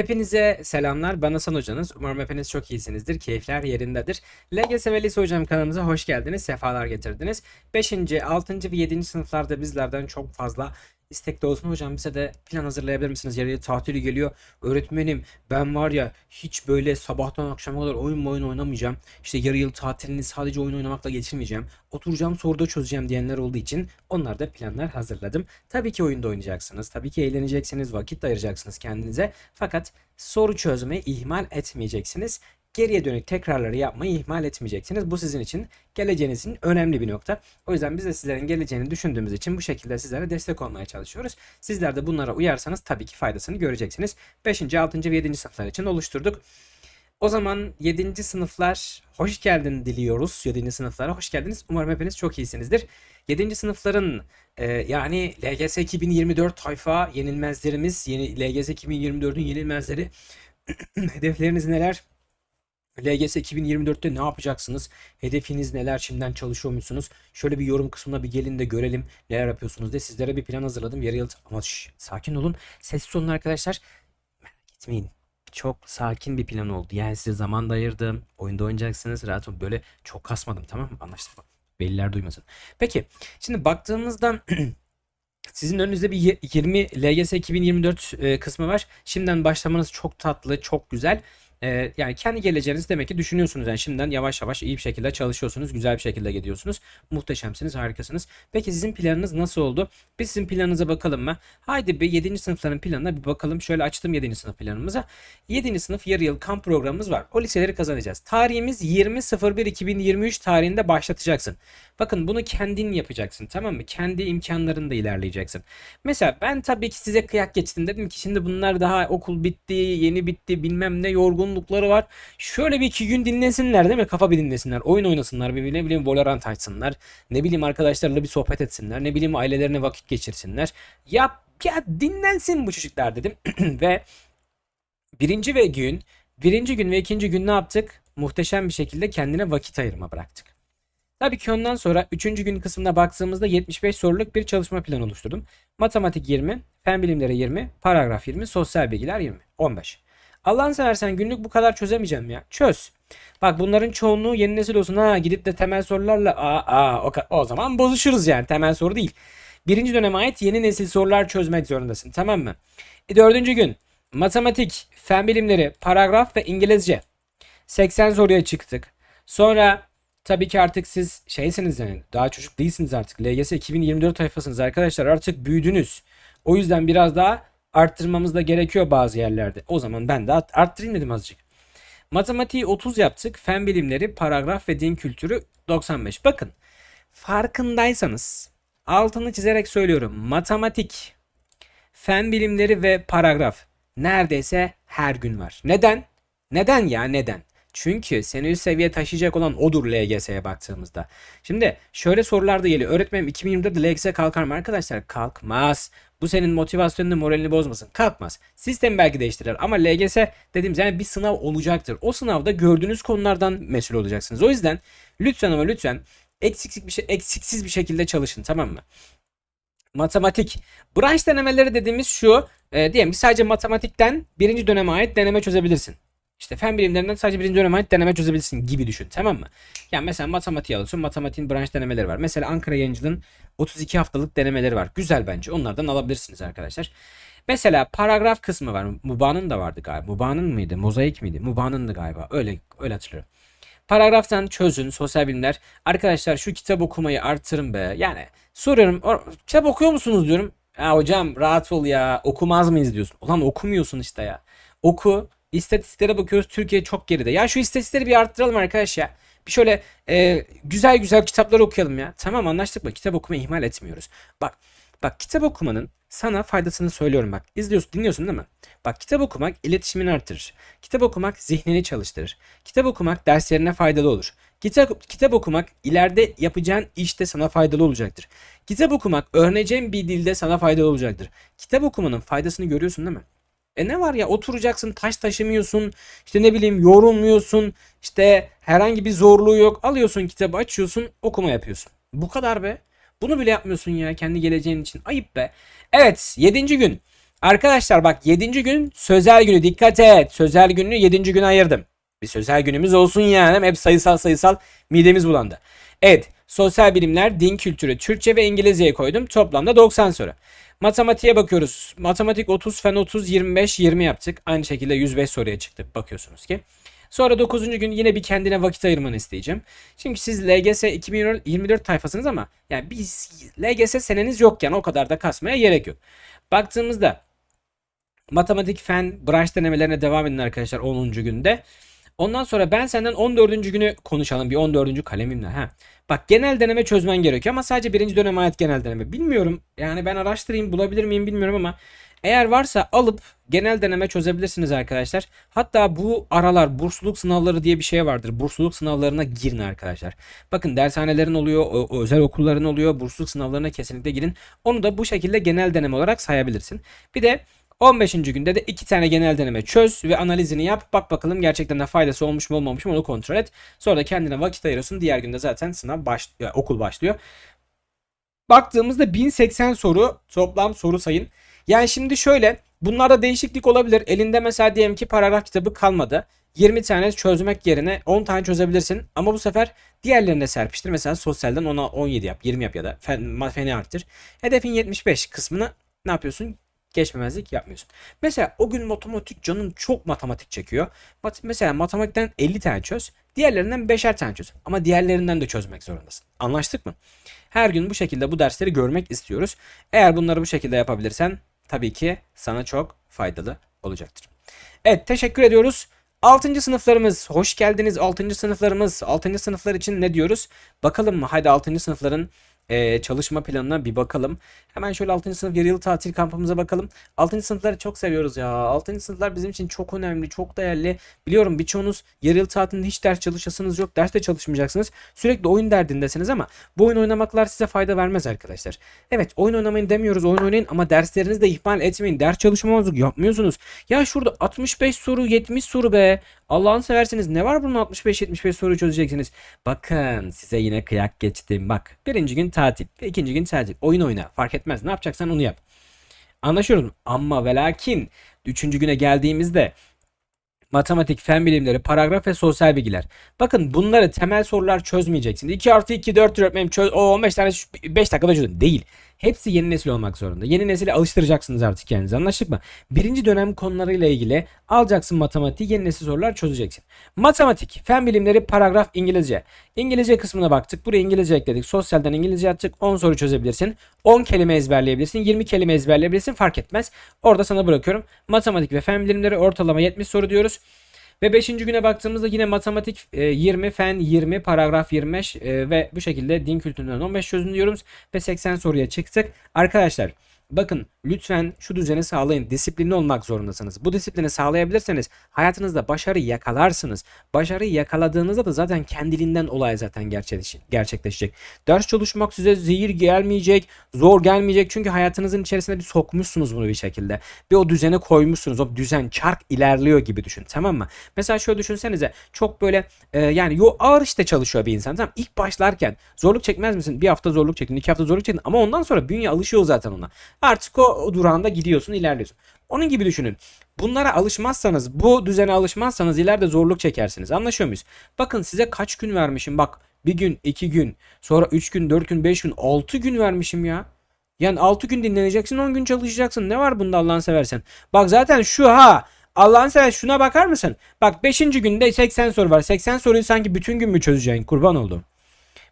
Hepinize selamlar. Ben Hasan Hocanız. Umarım hepiniz çok iyisinizdir. Keyifler yerindedir. LGS ve Lise Hocam kanalımıza hoş geldiniz. Sefalar getirdiniz. 5. 6. ve 7. sınıflarda bizlerden çok fazla istekli olsun. Hocam bize de plan hazırlayabilir misiniz? Yarıya tatili geliyor. Öğretmenim ben var ya hiç böyle sabahtan akşama kadar oyun oyun oynamayacağım. İşte yarı yıl tatilini sadece oyun oynamakla geçirmeyeceğim. Oturacağım soruda çözeceğim diyenler olduğu için onlar da planlar hazırladım. Tabii ki oyunda oynayacaksınız. Tabii ki eğleneceksiniz. Vakit de ayıracaksınız kendinize. Fakat soru çözmeyi ihmal etmeyeceksiniz. Geriye dönük tekrarları yapmayı ihmal etmeyeceksiniz. Bu sizin için geleceğinizin önemli bir nokta. O yüzden biz de sizlerin geleceğini düşündüğümüz için bu şekilde sizlere destek olmaya çalışıyoruz. Sizler de bunlara uyarsanız tabii ki faydasını göreceksiniz. 5. 6. ve 7. sınıflar için oluşturduk. O zaman 7. sınıflar hoş geldin diliyoruz. 7. sınıflara hoş geldiniz. Umarım hepiniz çok iyisinizdir. 7. sınıfların e, yani LGS 2024 tayfa yenilmezlerimiz, yeni LGS 2024'ün yenilmezleri hedefleriniz neler? LGS 2024'te ne yapacaksınız? Hedefiniz neler? Şimdiden çalışıyor musunuz? Şöyle bir yorum kısmına bir gelin de görelim neler yapıyorsunuz diye sizlere bir plan hazırladım. Yarı yıl ama şş, sakin olun. Sessiz olun arkadaşlar. Merak etmeyin. Çok sakin bir plan oldu. Yani size zaman da ayırdım. Oyunda oynayacaksınız. Rahat olun. Böyle çok kasmadım tamam mı? Anlaştık mı? Veliler duymasın. Peki. Şimdi baktığımızda Sizin önünüzde bir ye- 20 LGS 2024 e, kısmı var. Şimdiden başlamanız çok tatlı, çok güzel. E, yani kendi geleceğinizi demek ki düşünüyorsunuz. Yani şimdiden yavaş yavaş iyi bir şekilde çalışıyorsunuz. Güzel bir şekilde gidiyorsunuz. Muhteşemsiniz, harikasınız. Peki sizin planınız nasıl oldu? Biz sizin planınıza bakalım mı? Haydi bir 7. sınıfların planına bir bakalım. Şöyle açtım 7. sınıf planımıza. 7. sınıf yarı yıl kamp programımız var. O liseleri kazanacağız. Tarihimiz 20.01.2023 tarihinde başlatacaksın. Bakın bunu kendin yapacaksın tamam mı? Kendi imkanlarında ilerleyeceksin. Mesela ben tabii ki size kıyak geçtim. Dedim ki şimdi bunlar daha okul bitti, yeni bitti, bilmem ne yorgunlukları var. Şöyle bir iki gün dinlesinler değil mi? Kafa bir dinlesinler. Oyun oynasınlar. Bir ne bileyim Valorant açsınlar. Ne bileyim arkadaşlarla bir sohbet etsinler. Ne bileyim ailelerine vakit geçirsinler. Ya, ya dinlensin bu çocuklar dedim. Ve birinci ve gün, birinci gün ve ikinci gün ne yaptık? Muhteşem bir şekilde kendine vakit ayırma bıraktık. Tabii ki ondan sonra 3. gün kısmına baktığımızda 75 soruluk bir çalışma planı oluşturdum. Matematik 20, fen bilimleri 20, paragraf 20, sosyal bilgiler 20, 15. Allah'ını seversen günlük bu kadar çözemeyeceğim ya. Çöz. Bak bunların çoğunluğu yeni nesil olsun. Ha gidip de temel sorularla aa, aa, o, o zaman bozuşuruz yani. Temel soru değil. Birinci döneme ait yeni nesil sorular çözmek zorundasın. Tamam mı? E, dördüncü gün matematik, fen bilimleri, paragraf ve İngilizce. 80 soruya çıktık. Sonra tabii ki artık siz şeysiniz yani daha çocuk değilsiniz artık. LGS 2024 tayfasınız arkadaşlar artık büyüdünüz. O yüzden biraz daha arttırmamız da gerekiyor bazı yerlerde. O zaman ben de art- arttırayım dedim azıcık. Matematiği 30 yaptık. Fen bilimleri, paragraf ve din kültürü 95. Bakın farkındaysanız altını çizerek söylüyorum. Matematik, fen bilimleri ve paragraf neredeyse her gün var. Neden? Neden ya neden? Çünkü seni üst seviye taşıyacak olan odur LGS'ye baktığımızda. Şimdi şöyle sorular da geliyor. Öğretmenim 2024'de LGS kalkar mı arkadaşlar? Kalkmaz. Bu senin motivasyonunu moralini bozmasın. Kalkmaz. Sistem belki değiştirir ama LGS dediğimiz yani bir sınav olacaktır. O sınavda gördüğünüz konulardan mesul olacaksınız. O yüzden lütfen ama lütfen eksiksiz bir şey eksiksiz bir şekilde çalışın tamam mı? Matematik. Branş denemeleri dediğimiz şu. E, diyelim ki sadece matematikten birinci döneme ait deneme çözebilirsin. İşte fen bilimlerinden sadece birinci döneme ait deneme çözebilirsin gibi düşün. Tamam mı? Yani mesela matematiği alıyorsun. Matematiğin branş denemeleri var. Mesela Ankara Yayıncılığın 32 haftalık denemeleri var. Güzel bence. Onlardan alabilirsiniz arkadaşlar. Mesela paragraf kısmı var. Muba'nın da vardı galiba. Muba'nın mıydı? Mozaik miydi? Muba'nındı galiba. Öyle öyle hatırlıyorum. Paragraftan çözün sosyal bilimler. Arkadaşlar şu kitap okumayı artırın be. Yani soruyorum kitap okuyor musunuz diyorum. Ya hocam rahat ol ya okumaz mıyız diyorsun. Ulan okumuyorsun işte ya. Oku. İstatistiklere bakıyoruz Türkiye çok geride. Ya şu istatistikleri bir arttıralım arkadaş ya. Bir şöyle e, güzel güzel kitaplar okuyalım ya. Tamam anlaştık mı? Kitap okumayı ihmal etmiyoruz. Bak bak kitap okumanın sana faydasını söylüyorum bak. İzliyorsun, dinliyorsun değil mi? Bak kitap okumak iletişimini artırır. Kitap okumak zihnini çalıştırır. Kitap okumak derslerine faydalı olur. Kitap, kitap okumak ileride yapacağın işte sana faydalı olacaktır. Kitap okumak öğreneceğin bir dilde sana faydalı olacaktır. Kitap okumanın faydasını görüyorsun değil mi? E ne var ya oturacaksın taş taşımıyorsun işte ne bileyim yorulmuyorsun işte herhangi bir zorluğu yok alıyorsun kitabı açıyorsun okuma yapıyorsun. Bu kadar be. Bunu bile yapmıyorsun ya kendi geleceğin için ayıp be. Evet 7. gün Arkadaşlar bak 7. gün sözel günü dikkat et. Sözel gününü 7. güne ayırdım. Bir sözel günümüz olsun yani. Hep sayısal sayısal midemiz bulandı. Evet sosyal bilimler, din kültürü, Türkçe ve İngilizceyi koydum. Toplamda 90 soru. Matematiğe bakıyoruz. Matematik 30, fen 30, 25, 20 yaptık. Aynı şekilde 105 soruya çıktık bakıyorsunuz ki. Sonra 9. gün yine bir kendine vakit ayırmanı isteyeceğim. Çünkü siz LGS 2024 tayfasınız ama yani biz LGS seneniz yok yani o kadar da kasmaya gerek yok. Baktığımızda matematik fen branş denemelerine devam edin arkadaşlar 10. günde. Ondan sonra ben senden 14. günü konuşalım. Bir 14. kalemimle. Ha. Bak genel deneme çözmen gerekiyor ama sadece birinci döneme ait genel deneme. Bilmiyorum. Yani ben araştırayım bulabilir miyim bilmiyorum ama eğer varsa alıp genel deneme çözebilirsiniz arkadaşlar. Hatta bu aralar bursluluk sınavları diye bir şey vardır. Bursluluk sınavlarına girin arkadaşlar. Bakın dershanelerin oluyor, özel okulların oluyor. Bursluluk sınavlarına kesinlikle girin. Onu da bu şekilde genel deneme olarak sayabilirsin. Bir de 15. günde de iki tane genel deneme çöz ve analizini yap. Bak bakalım gerçekten de faydası olmuş mu olmamış mı onu kontrol et. Sonra da kendine vakit ayırıyorsun. Diğer günde zaten sınav baş, ya, okul başlıyor. Baktığımızda 1080 soru toplam soru sayın. Yani şimdi şöyle bunlarda değişiklik olabilir. Elinde mesela diyelim ki paragraf kitabı kalmadı. 20 tane çözmek yerine 10 tane çözebilirsin. Ama bu sefer diğerlerine serpiştir. Mesela sosyalden 10'a 17 yap, 20 yap ya da fen, feni arttır. Hedefin 75 kısmını ne yapıyorsun? Geçmemezlik yapmıyorsun. Mesela o gün matematik canın çok matematik çekiyor. Mat- mesela matematikten 50 tane çöz. Diğerlerinden 5'er tane çöz. Ama diğerlerinden de çözmek zorundasın. Anlaştık mı? Her gün bu şekilde bu dersleri görmek istiyoruz. Eğer bunları bu şekilde yapabilirsen tabii ki sana çok faydalı olacaktır. Evet teşekkür ediyoruz. 6. sınıflarımız hoş geldiniz 6. sınıflarımız 6. sınıflar için ne diyoruz? Bakalım mı? Haydi 6. sınıfların e, çalışma planına bir bakalım. Hemen şöyle 6. sınıf yarı yıl tatil kampımıza bakalım. 6. sınıfları çok seviyoruz ya. 6. sınıflar bizim için çok önemli, çok değerli. Biliyorum birçoğunuz yarı yıl tatilinde hiç ders çalışasınız yok. Ders de çalışmayacaksınız. Sürekli oyun derdindesiniz ama bu oyun oynamaklar size fayda vermez arkadaşlar. Evet oyun oynamayın demiyoruz. Oyun oynayın ama derslerinizi de ihmal etmeyin. Ders çalışmamazlık yapmıyorsunuz. Ya şurada 65 soru 70 soru be. Allah'ını severseniz ne var bunun 65-75 soru çözeceksiniz. Bakın size yine kıyak geçtim. Bak birinci gün tatil. ikinci gün tatil. Oyun oyna. Fark etmez. Ne yapacaksan onu yap. Anlaşıyoruz. Ama ve lakin üçüncü güne geldiğimizde matematik, fen bilimleri, paragraf ve sosyal bilgiler. Bakın bunları temel sorular çözmeyeceksin. 2 artı 2 4 öğretmenim çöz. O 15 tane 5 dakikada çözün. Değil. Hepsi yeni nesil olmak zorunda. Yeni nesile alıştıracaksınız artık kendinizi. Anlaştık mı? Birinci dönem konularıyla ilgili alacaksın matematiği yeni nesil sorular çözeceksin. Matematik, fen bilimleri, paragraf, İngilizce. İngilizce kısmına baktık. Buraya İngilizce ekledik. Sosyalden İngilizce attık. 10 soru çözebilirsin. 10 kelime ezberleyebilirsin. 20 kelime ezberleyebilirsin. Fark etmez. Orada sana bırakıyorum. Matematik ve fen bilimleri ortalama 70 soru diyoruz. Ve 5. güne baktığımızda yine matematik e, 20, fen 20, paragraf 25 e, ve bu şekilde din kültüründen 15 çözün diyoruz ve 80 soruya çıktık. Arkadaşlar bakın lütfen şu düzeni sağlayın. Disiplinli olmak zorundasınız. Bu disiplini sağlayabilirseniz hayatınızda başarı yakalarsınız. Başarıyı yakaladığınızda da zaten kendiliğinden olay zaten gerçekleşecek. Ders çalışmak size zehir gelmeyecek, zor gelmeyecek. Çünkü hayatınızın içerisine bir sokmuşsunuz bunu bir şekilde. Bir o düzene koymuşsunuz. O düzen çark ilerliyor gibi düşün. Tamam mı? Mesela şöyle düşünsenize. Çok böyle e, yani yo ağır işte çalışıyor bir insan. Tamam ilk başlarken zorluk çekmez misin? Bir hafta zorluk çektin, iki hafta zorluk çektin ama ondan sonra bünye alışıyor zaten ona. Artık o, o durağında gidiyorsun, ilerliyorsun. Onun gibi düşünün. Bunlara alışmazsanız, bu düzene alışmazsanız ileride zorluk çekersiniz. Anlaşıyor muyuz? Bakın size kaç gün vermişim. Bak bir gün, iki gün, sonra üç gün, dört gün, beş gün, altı gün vermişim ya. Yani 6 gün dinleneceksin 10 gün çalışacaksın. Ne var bunda Allah'ını seversen. Bak zaten şu ha. Allah'ını seversen şuna bakar mısın? Bak 5. günde 80 soru var. 80 soruyu sanki bütün gün mü çözeceksin? Kurban oldum.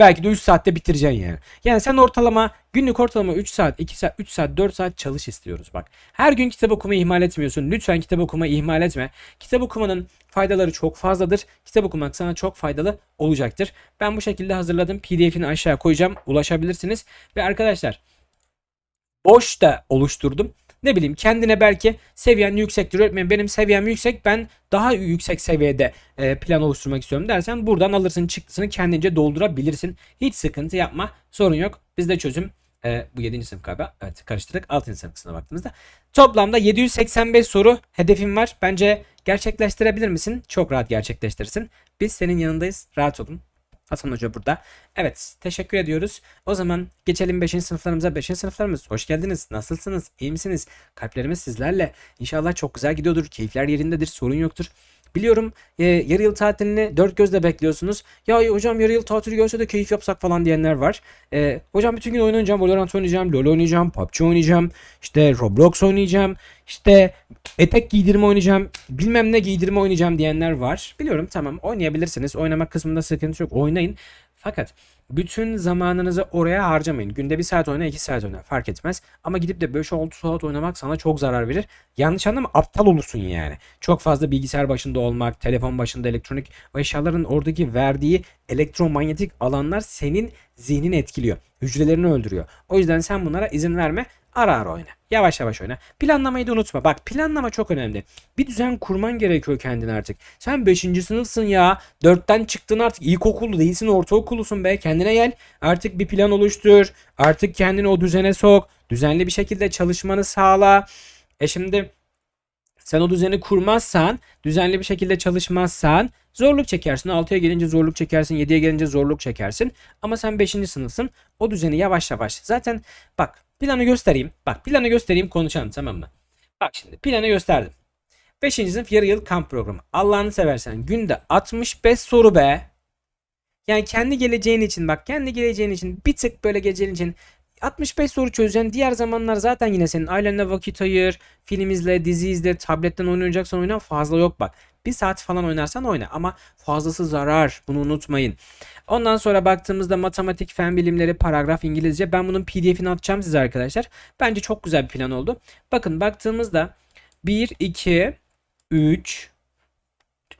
Belki de 3 saatte bitireceksin yani. Yani sen ortalama günlük ortalama 3 saat, 2 saat, 3 saat, 4 saat çalış istiyoruz bak. Her gün kitap okumayı ihmal etmiyorsun. Lütfen kitap okumayı ihmal etme. Kitap okumanın faydaları çok fazladır. Kitap okumak sana çok faydalı olacaktır. Ben bu şekilde hazırladım. PDF'ini aşağı koyacağım. Ulaşabilirsiniz. Ve arkadaşlar boş da oluşturdum. Ne bileyim kendine belki seviyen yüksektir öğretmenim benim seviyem yüksek ben daha yüksek seviyede e, plan oluşturmak istiyorum dersen buradan alırsın çıktısını kendince doldurabilirsin. Hiç sıkıntı yapma sorun yok bizde çözüm e, bu 7. sınıf galiba evet karıştırdık 6. sınıf kısmına baktığımızda toplamda 785 soru hedefim var bence gerçekleştirebilir misin? Çok rahat gerçekleştirirsin biz senin yanındayız rahat olun Hasan Hoca burada. Evet teşekkür ediyoruz. O zaman geçelim 5. sınıflarımıza. 5. sınıflarımız hoş geldiniz. Nasılsınız? İyi misiniz? Kalplerimiz sizlerle. İnşallah çok güzel gidiyordur. Keyifler yerindedir. Sorun yoktur. Biliyorum e, yarı yıl tatilini dört gözle bekliyorsunuz. Ya hocam yarı yıl tatili gelse de keyif yapsak falan diyenler var. E, hocam bütün gün oynayacağım. Valorant oynayacağım. LoL oynayacağım. PUBG oynayacağım. İşte Roblox oynayacağım. İşte etek giydirme oynayacağım. Bilmem ne giydirme oynayacağım diyenler var. Biliyorum tamam oynayabilirsiniz. Oynamak kısmında sıkıntı yok. Oynayın. Fakat bütün zamanınızı oraya harcamayın. Günde bir saat oyna, iki saat oyna fark etmez. Ama gidip de 5-6 saat oynamak sana çok zarar verir. Yanlış anlama aptal olursun yani. Çok fazla bilgisayar başında olmak, telefon başında elektronik eşyaların oradaki verdiği elektromanyetik alanlar senin zihnini etkiliyor. Hücrelerini öldürüyor. O yüzden sen bunlara izin verme. Ara ara oyna. Yavaş yavaş oyna. Planlamayı da unutma. Bak planlama çok önemli. Bir düzen kurman gerekiyor kendine artık. Sen 5. sınıfsın ya. 4'ten çıktın artık. İlkokulu değilsin ortaokulusun be. Kendine gel. Artık bir plan oluştur. Artık kendini o düzene sok. Düzenli bir şekilde çalışmanı sağla. E şimdi sen o düzeni kurmazsan, düzenli bir şekilde çalışmazsan zorluk çekersin. 6'ya gelince zorluk çekersin, 7'ye gelince zorluk çekersin. Ama sen 5. sınıfsın. O düzeni yavaş yavaş. Zaten bak planı göstereyim. Bak planı göstereyim konuşalım tamam mı? Bak şimdi planı gösterdim. 5. sınıf yarı yıl kamp programı. Allah'ını seversen günde 65 soru be. Yani kendi geleceğin için bak kendi geleceğin için bir tık böyle geleceğin için 65 soru çözeceksin. Diğer zamanlar zaten yine senin ailenle vakit ayır. Film izle, dizi izle, tabletten oynayacaksan oyna. Fazla yok bak. Bir saat falan oynarsan oyna ama fazlası zarar. Bunu unutmayın. Ondan sonra baktığımızda matematik, fen bilimleri, paragraf, İngilizce. Ben bunun pdf'ini atacağım size arkadaşlar. Bence çok güzel bir plan oldu. Bakın baktığımızda 1, 2, 3,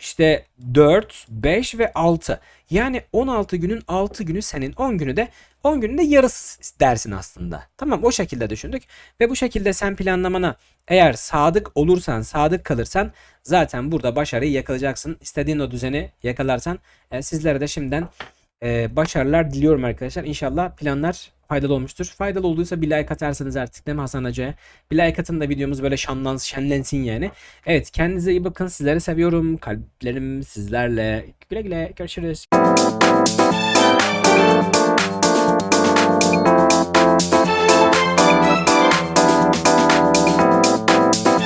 işte 4, 5 ve 6. Yani 16 günün 6 günü senin 10 günü de 10 günün de yarısı dersin aslında. Tamam o şekilde düşündük. Ve bu şekilde sen planlamana eğer sadık olursan, sadık kalırsan zaten burada başarıyı yakalayacaksın. İstediğin o düzeni yakalarsan e, sizlere de şimdiden e, başarılar diliyorum arkadaşlar. İnşallah planlar faydalı olmuştur. Faydalı olduysa bir like atarsanız artık değil mi Hasan Hoca'ya? Bir like atın da videomuz böyle şanlansın, şenlensin yani. Evet kendinize iyi bakın. Sizleri seviyorum. Kalplerim sizlerle. Güle güle. Görüşürüz.